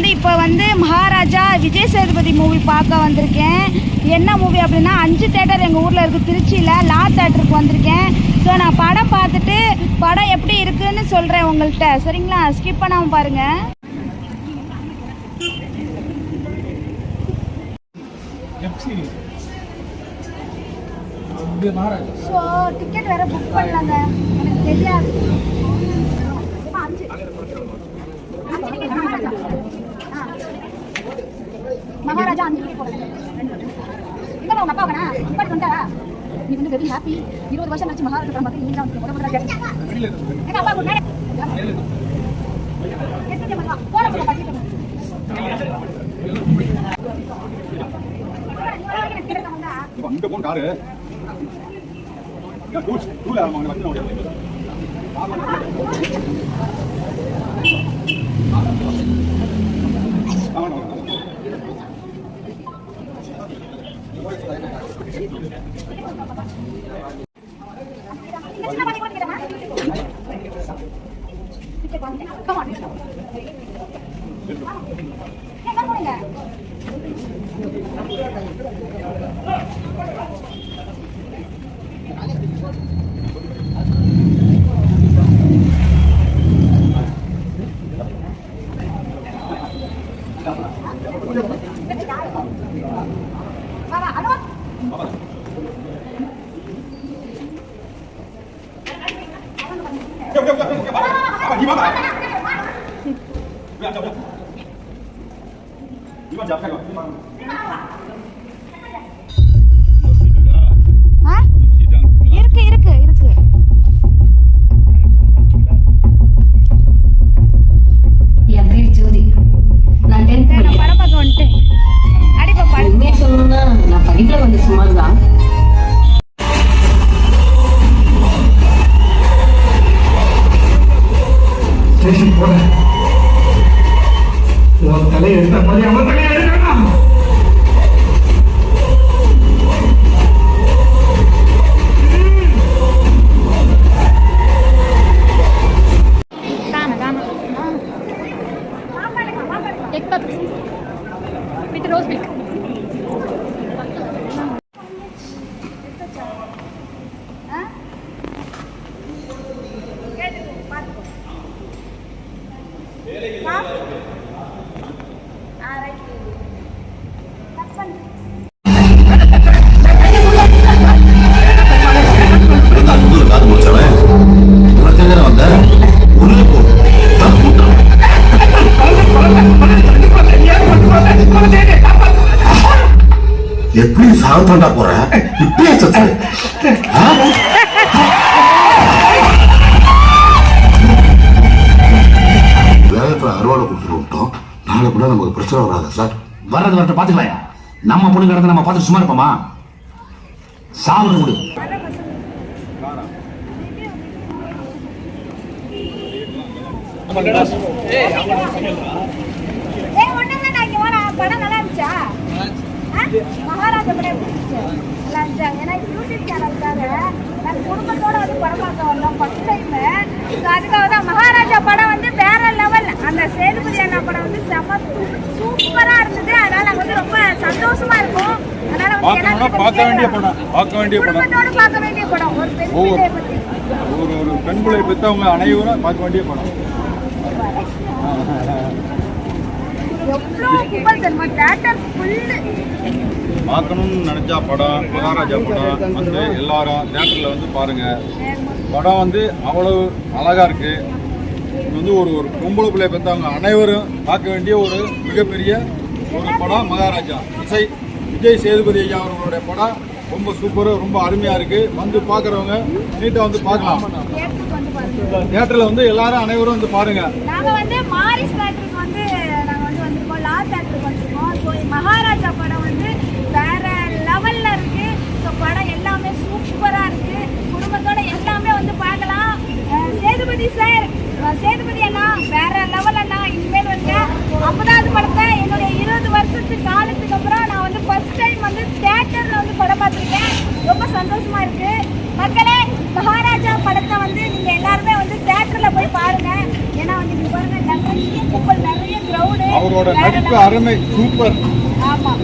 வந்து இப்போ வந்து மகாராஜா விஜய் சேதுபதி மூவி பார்க்க வந்திருக்கேன். என்ன மூவி அப்படின்னா அஞ்சு தேட்டர் எங்கள் ஊரில் இருக்குது திருச்சியில் லா தேட்டருக்கு வந்திருக்கேன். ஸோ நான் படம் பார்த்துட்டு படம் எப்படி இருக்குன்னு சொல்கிறேன் உங்கள்கிட்ட. சரிங்களா? ஸ்கிப் பண்ணாமல் பாருங்கள் ஸோ டிக்கெட் வேறு புக் பண்ணலாங்க. எனக்கு தெரியாது அஞ்சு அஞ்சு ticket மகாராஜா ஆ. மகாராஜா அஞ்சு டிக்கெட் போடுங்க எங்க உங்க அப்பா வேணா இப்பாடி வந்தாரா நீ வந்து வெரி ஹாப்பி இருபது வருஷம் கழிச்சு மகாராஜா படம் நீங்க வந்து முதல் முதல்ல வெளியில அப்பா கூட அங்க போன காரு. டூல் டூல அவங்க வந்து ஓடி Come on. எங்க போறீங்க வா வா அனோ ஆ இருக்கு இருக்கு இருக்கு என் பேர் ஜோதி நான் டென்த் படிக்கிறேன் படம் பார்க்க வந்துட்டேன். அடிப்பா படம் உண்மையை சொல்லணும்னா நான் படிக்கல வந்து சுமார் தான் ஸ்டேஷன் போன உன் தலையை எடுத்த மாதிரி அவன் தலையை எடுக்கணும்? With rose milk. எப்படி சாகத்தாண்டா போற இப்படியே சத்து வர்றது வரட்ட பாத்துக்கலாயா நம்ம பொண்ணு கடந்த நம்ம பார்த்து சும்மா இருப்போமா சாவரம் கொடு படம் நல்லா இருந்துச்சா? மகாராஜா படம் இருந்துச்சு? நல்லா இருந்துச்சா? ஏன்னா யூடியூப் சேனலுக்காக நான் குடும்பத்தோட வந்து படம் பார்க்க வந்தோம் ஃபர்ஸ்ட் டைம் அதுக்காக தான் மகாராஜா படம் அந்த சேதுபதி அண்ணா படம் வந்து செம சூப்பரா இருந்தது. அதனால நாங்க வந்து ரொம்ப சந்தோஷமா இருக்கும். அதனால வந்து பார்க்க வேண்டிய. படம் பார்க்க வேண்டிய படம். குடும்பத்தோட பார்க்க வேண்டிய படம். ஒரு பெண் பத்தி. ஒரு ஒரு பெண் பிள்ளை பெற்றவங்க அனைவரும் பார்க்க வேண்டிய படம். எவ்வளோ கும்பல் தெரியுமா? தேட்டர் ஃபுல்லு பார்க்கணும்னு நினைச்சா படம் மகாராஜா படம் வந்து எல்லாரும் தேட்டரில் வந்து பாருங்க. படம் வந்து அவ்வளவு அழகா இருக்கு. இது வந்து ஒரு ஒரு பொம்பளை பிள்ளை பெற்றவங்க அனைவரும் பார்க்க வேண்டிய ஒரு மிகப்பெரிய ஒரு படம் மகாராஜா. இசை விஜய் சேதுபதி ஐயா அவர்களுடைய படம் ரொம்ப சூப்பராக ரொம்ப அருமையாக இருக்குது வந்து பார்க்குறவங்க நீட்டாக வந்து பார்க்கலாம். தேட்டருக்கு தேட்டரில் வந்து எல்லாரும் அனைவரும் வந்து பாருங்கள் நாங்கள் வந்து மாரிஸ் தேட்டருக்கு வந்து நாங்கள் வந்து வந்திருக்கோம். லா தேட்டருக்கு வந்திருக்கோம். ஸோ மகாராஜா படம் வந்து வேற லெவல்ல இருக்குது ஸோ படம் எல்லாமே சூப்பராக இருக்குது குடும்பத்தோட எல்லாமே வந்து பார்க்கலாம். சேதுபதி சார் சேதுபதி அண்ணா வேற லெவல் அண்ணா இனிமேல் வந்து ஐம்பதாவது படத்தை என்னுடைய இருபது வருஷத்து காலத்துக்கு அப்புறம் நான் வந்து ஃபர்ஸ்ட் டைம் வந்து தேட்டர்ல வந்து படம் பார்த்துருக்கேன். ரொம்ப சந்தோஷமா இருக்கு. மக்களே மகாராஜா படத்தை வந்து நீங்க எல்லாருமே வந்து தேட்டர்ல போய் பாருங்க. ஏன்னா வந்து இங்க பாருங்க நிறைய கும்பல் நிறைய கிரௌடு அவரோட நடிப்பு. அருமை சூப்பர் ஆமா.